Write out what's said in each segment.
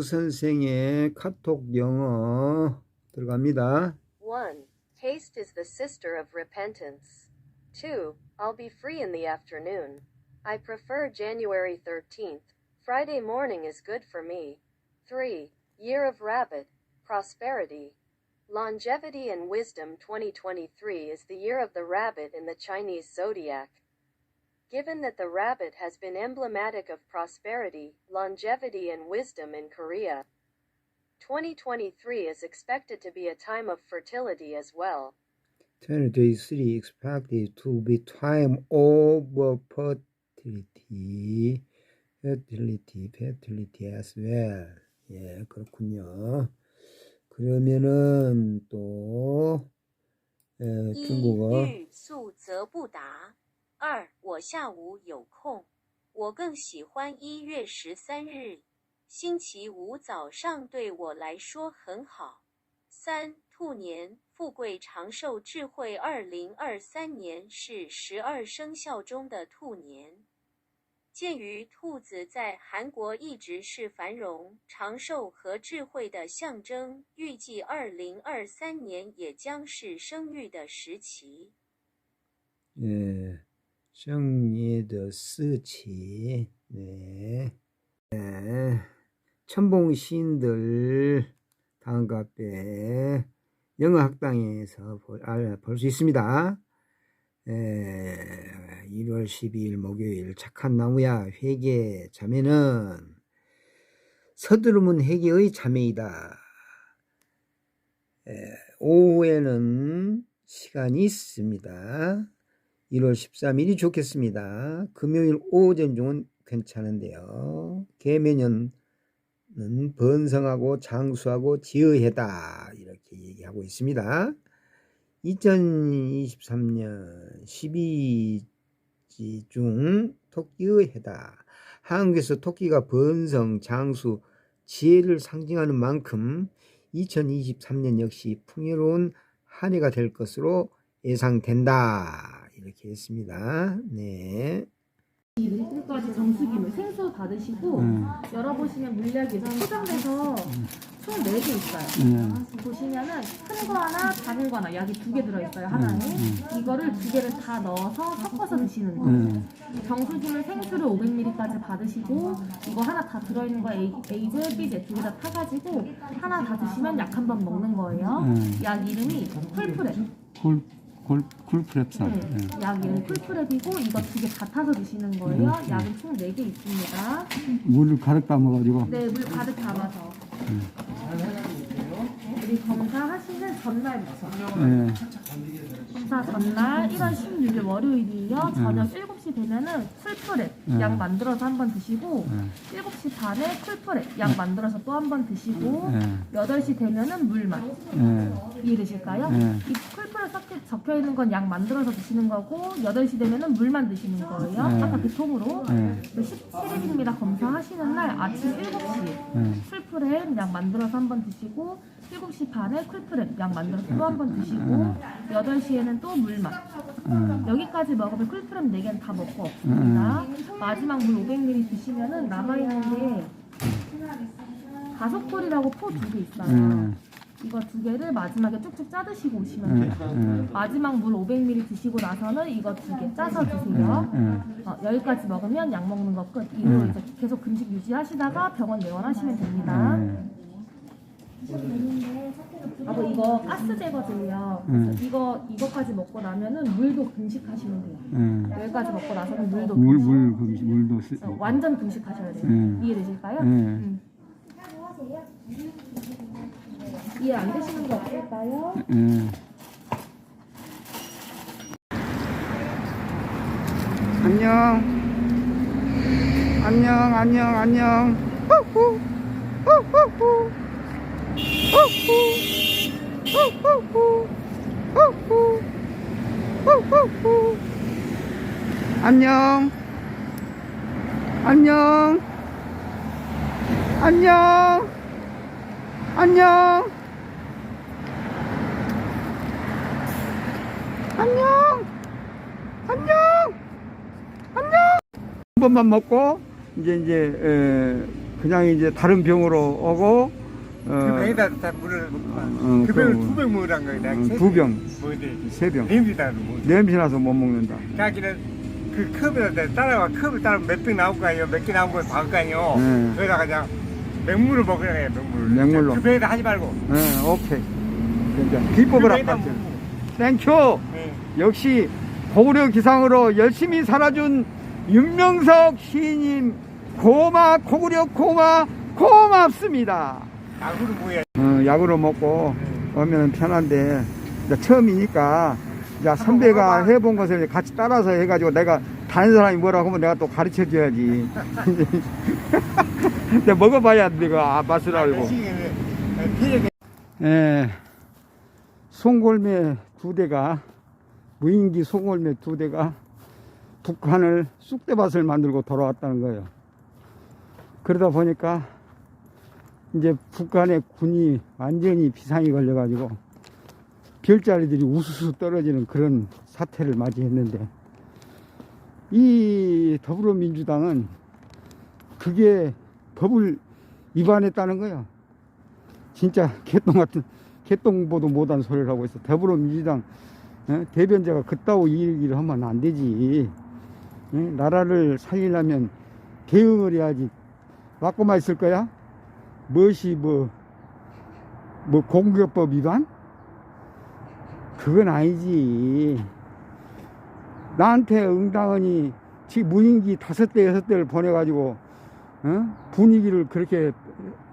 주 선생의 카톡 영어 들어갑니다. 1. Haste is the sister of repentance. 2. I'll be free in the afternoon. I prefer January 13th. Friday morning is good for me. 3. Year of Rabbit. Prosperity. Longevity and Wisdom 2023 is the year of the rabbit in the Chinese zodiac. Given that the rabbit has been emblematic of prosperity, longevity, and wisdom in Korea, 2023 is expected to be a time of fertility as well. 2023 expected to be time of fertility, fertility, fertility as well. 예, 그렇군요. 그러면은 또 에, 一 중국어 日素则不达。 二我下午有空。我更喜欢一月十三日，星期五早上对我来说很好。三兔年富贵长寿智慧，二零二三年是十二生肖中的兔年。鉴于兔子在韩国一直是繁荣、长寿和智慧的象征，预计二零二三年也将是生育的时期。嗯, 스치, 네, 네, 천봉 시인들 다음과 앞에 영어 학당에서 볼 수 있습니다. 에, 1월 12일 목요일 착한 나무야 회계 자매는 서두르면 회계의 자매이다. 에, 오후에는 시간이 있습니다. 1월 13일이 좋겠습니다. 금요일 오전 중은 괜찮은데요. 개매년은 번성하고 장수하고 지어해다 이렇게 얘기하고 있습니다. 2023년 12지 중 토끼의 해다. 한국에서 토끼가 번성, 장수, 지혜를 상징하는 만큼 2023년 역시 풍요로운 한 해가 될 것으로 예상된다. 이렇게 했습니다. 네. 일등까지 정수기물 생수 받으시고 음. 열어보시면 물약이 포장돼서 총 4개 있어요. 음. 보시면은 큰 거 하나, 작은 거 하나, 약이 두 개 들어있어요, 하나에. 이거를 두 개를 다 넣어서 섞어서 드시는 거예요. 음. 정수기물 생수를 500ml까지 받으시고 이거 하나 다 들어있는 거 A, A제, B제 두 개 다 타가지고 하나 다 드시면 약 한 번 먹는 거예요. 음. 약 이름이 콜프레. 콜, 콜, 콜프랩산. 네, 약 이름이 콜프레이고 이거 두 개 다 타서 드시는 거예요. 약은 총 4개 있습니다. 물을 가득 담아가지고. 네, 물 가득 담아서. 우리 검사하시는 전날부터. 예. 검사 전날 1월 16일 월요일이에요. 저녁 7시 되면은 쿨프랩 음. 약 만들어서 한 번 드시고 음. 7시 반에 쿨프랩 약 만들어서 또 한 번 드시고 예. 8시 되면은 물맛 예. 이해되실까요? 예. 이 쿨프랩 섞여 적혀 있는 건 약 만들어서 드시는 거고 8시 되면은 물만 드시는 거예요. 네. 아까 그 통으로. 예. 17일입니다. 검사하시는 날 아침 7시에 예. 쿨프랩 약 만들어서 한 번 드시고 7시 반에 쿨프랩 약 만들어서 또 한 번 드시고 8시에는 또 물맛 예. 여기까지 먹으면 쿨프랩 4개는 다 먹고 없습니다 마지막 물 500ml 드시면은 남아있는 게 가속콜이라고 포 두 개 있어요 이거 두 개를 마지막에 쭉쭉 짜 드시고 오시면 예. 돼요 예. 마지막 물 500ml 드시고 나서는 이거 두 개 짜서 드세요 예. 어, 여기까지 먹으면 약 먹는 거 끝. 이로 음. 이제 계속 금식 유지하시다가 병원 내원하시면 됩니다. 예. 아, 뭐 이거 가스 제거제예요. 음. 그래서 이거 이거까지 먹고 나면은 물도 금식하시면 돼요. 예. 여기까지 먹고 나서는 물도 물, 금식. 물, 금식, 물도 쓰. 어, 완전 금식하셔야 돼요. 음. 이해되실까요? 예. 음. 이해 안 되시는 거 없을까요? 예. 안녕. 안녕, 안녕, 안녕. 후후. 후후후. 안녕. 안녕. 안녕. 안녕. 안녕. 안녕. 안녕. 한 번만 먹고 이제 이제 에, 그냥 이제 다른 병으로 오고 그 어, 병에다 다 물을 어, 그 병을 그럼. 두병 먹으란 거야. 내가 음, 세 두 병, 뭐지? 세 병. 냄새다 뭐. 냄새 나서 못 먹는다. 자기는 그 컵에다 따라와 컵을 따라 몇 병 나올 거 아니에요. 몇 개 나온 거 봐올 거 아니에요. 네. 거기다가 그냥 맹물을 먹으라 해요. 맹물. 맹물로. 그 병에다 하지 말고. 네, 오케이. 그러니까 비법을 그 병에다 아까 먹고. 땡큐. 네. 역시 고구려 기상으로 열심히 살아준 윤명석 시인님 고마 고구려 고마 고맙습니다. 야구를 뭐야? 어, 약으로 먹고 오면 편한데 이제 처음이니까 이제 선배가 해본 것을 같이 따라서 해가지고 내가 다른 사람이 뭐라고 하면 내가 또 가르쳐 줘야지. 근데 먹어봐야 내가 아, 맛을 알고. 피해 예, 송골매 두 대가 무인기 송골매 두 대가 북한을 쑥대밭을 만들고 돌아왔다는 거예요. 그러다 보니까 이제 북한의 군이 완전히 비상이 걸려가지고 별자리들이 우수수 떨어지는 그런 사태를 맞이했는데 이 더불어민주당은 그게 법을 위반했다는 거예요. 진짜 개똥 같은 개똥보도 못한 소리를 하고 있어. 더불어민주당 어? 대변자가 그따위 얘기를 하면 안 되지. 어? 나라를 살리려면 대응을 해야지. 맞고만 있을 거야? 무엇이 뭐, 뭐 공격법 위반? 그건 아니지. 나한테 응당원이 지 무인기 다섯 대 여섯 대를 보내가지고 어? 분위기를 그렇게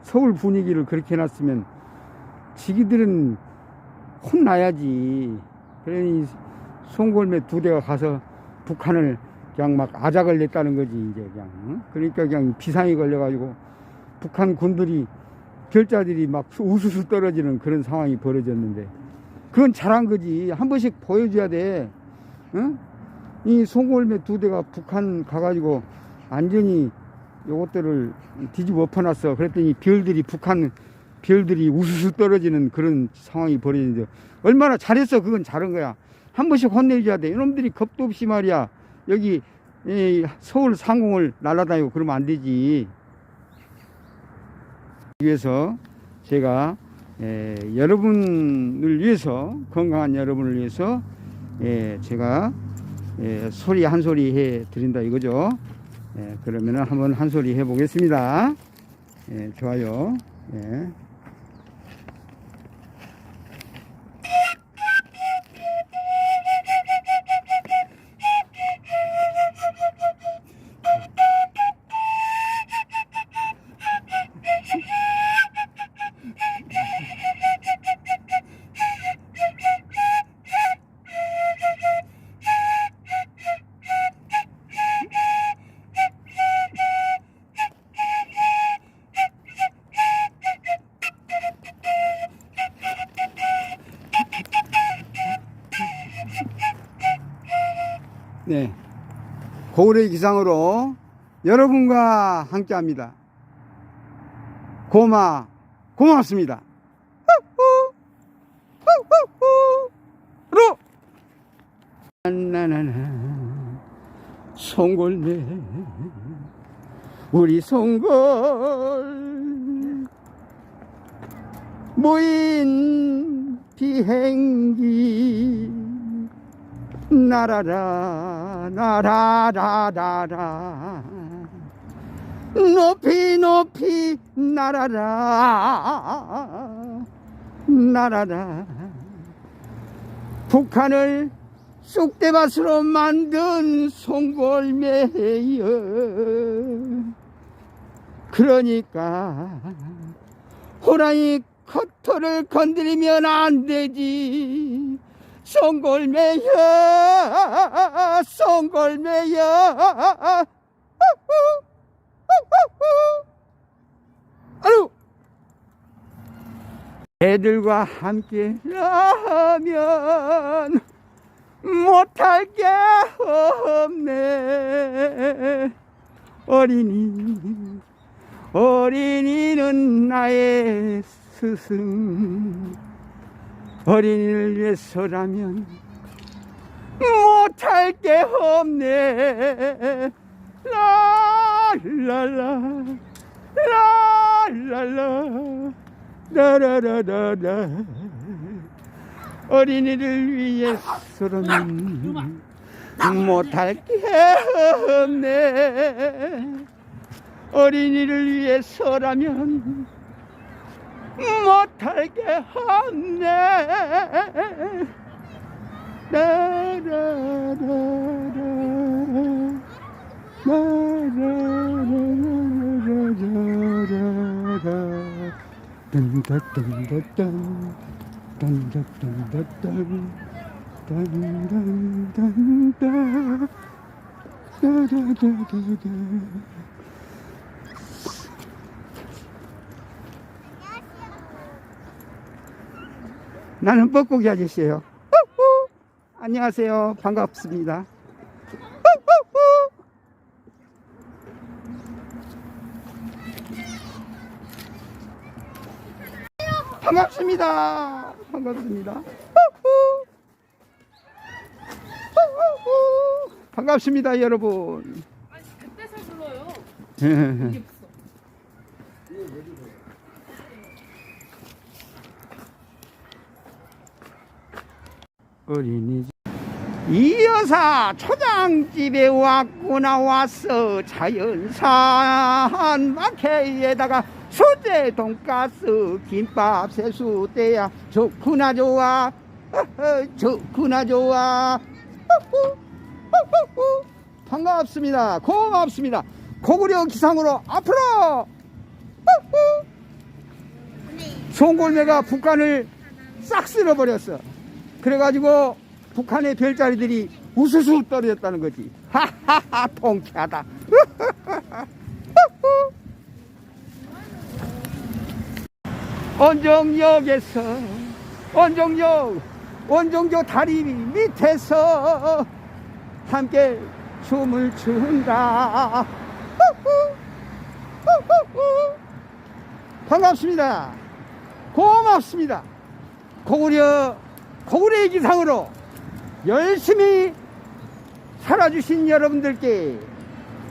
서울 분위기를 그렇게 해놨으면 지기들은 혼나야지. 그러니 송골매 두 대가 가서 북한을 그냥 막 아작을 냈다는 거지 이제 그냥. 응? 그러니까 그냥 비상이 걸려가지고 북한 군들이 별자들이 막 우수수 떨어지는 그런 상황이 벌어졌는데 그건 잘한 거지. 한 번씩 보여줘야 돼. 응? 이 송골매 두 대가 북한 가가지고 완전히 요것들을 뒤집어 엎어놨어. 그랬더니 별들이 북한 별들이 우수수 떨어지는 그런 상황이 벌어지는데 얼마나 잘했어. 그건 잘한 거야. 한 번씩 혼내줘야 돼. 이놈들이 겁도 없이 말이야. 여기 이 서울 상공을 날아다니고 그러면 안 되지. 위해서 제가 에, 여러분을 위해서 건강한 여러분을 위해서 에, 제가 에, 소리 한 소리 해 드린다 이거죠. 예, 그러면은 한번 한 소리 해 보겠습니다. 예, 좋아요. 예. 네. 고울의 기상으로 여러분과 함께 합니다. 고마, 고맙습니다. 로! 나나나, 송골매, 우리 송골, 무인 비행기, 나라라 나라라라라. 높이 높이 날아라 날아라. 북한을 쑥대밭으로 만든 송골매여. 그러니까 호랑이 커터를 건드리면 안 되지 송골매여 송골매여 아유. 애들과 함께 하면 못할 게 없네. 어린이 어린이는 나의 스승 어린이를 위해서라면 못할 게 없네 라라라 라라라 라라라라라 어린이를 위해서는 못할 게 없네 어린이를 위해서라면 못할 게 없네. 라라라라 라라라라라라라 딴따딴따딴 딴따딴따딴 딴딴딴딴 따다다다다 나는 뻐꾸기 아저씨예요. 후후. 안녕하세요. 반갑습니다. 후후후. 반갑습니다. 반갑습니다. 후후. 후후후. 반갑습니다, 여러분. 그때서 불러요. 이게. 어린이집. 이 여사 초장집에 왔구나 왔어 자연산 마케에다가 수제 돈가스 김밥 세수대야. 좋구나 좋아. 어허, 좋구나 좋아. 후후, 후후후. 반갑습니다. 고맙습니다. 고구려 기상으로 앞으로. 후후. 송골매가 북한을 싹 쓸어버렸어 그래가지고 북한의 별자리들이 우수수 떨어졌다는 거지. 하하하 통쾌하다. 원정역에서 원정역 원정역 다리 밑에서 함께 춤을 춘다. 반갑습니다. 고맙습니다. 고구려 고구려의 기상으로 열심히 살아주신 여러분들께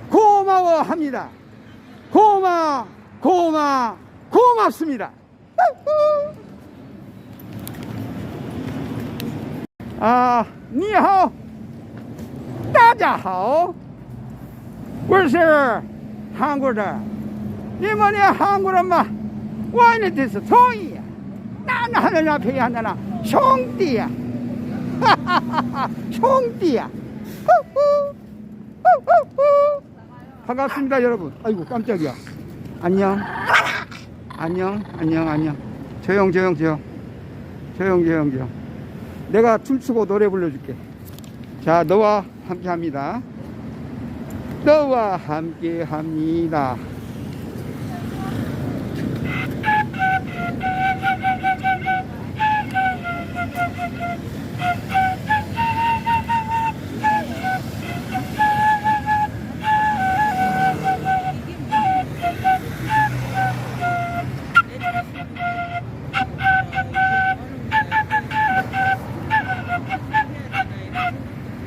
고마워합니다. 고마, 고마, 고맙습니다. 아, 니하오, 따자하오, 글쎄, 한국어, 이번에 한국어만 와인에 대해서 동의. 난 하늘 앞에 하나나 송띠야. 송띠야. 반갑습니다 여러분. 아이고 깜짝이야. 안녕. 안녕 안녕 안녕. 조용 조용 조용. 조용 조용 조용. 내가 춤추고 노래 불러줄게. 자 너와 함께 합니다. 너와 함께 합니다.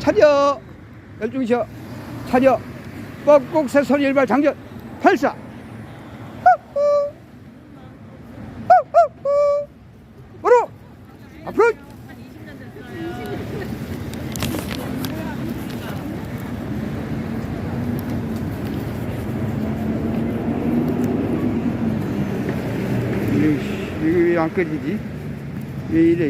차려. 열중이셔 차려. 뻑꼭 새소리 일발 장전. 발사. 바로. 앞으로. 이게 왜안 꺼지지? 왜 이래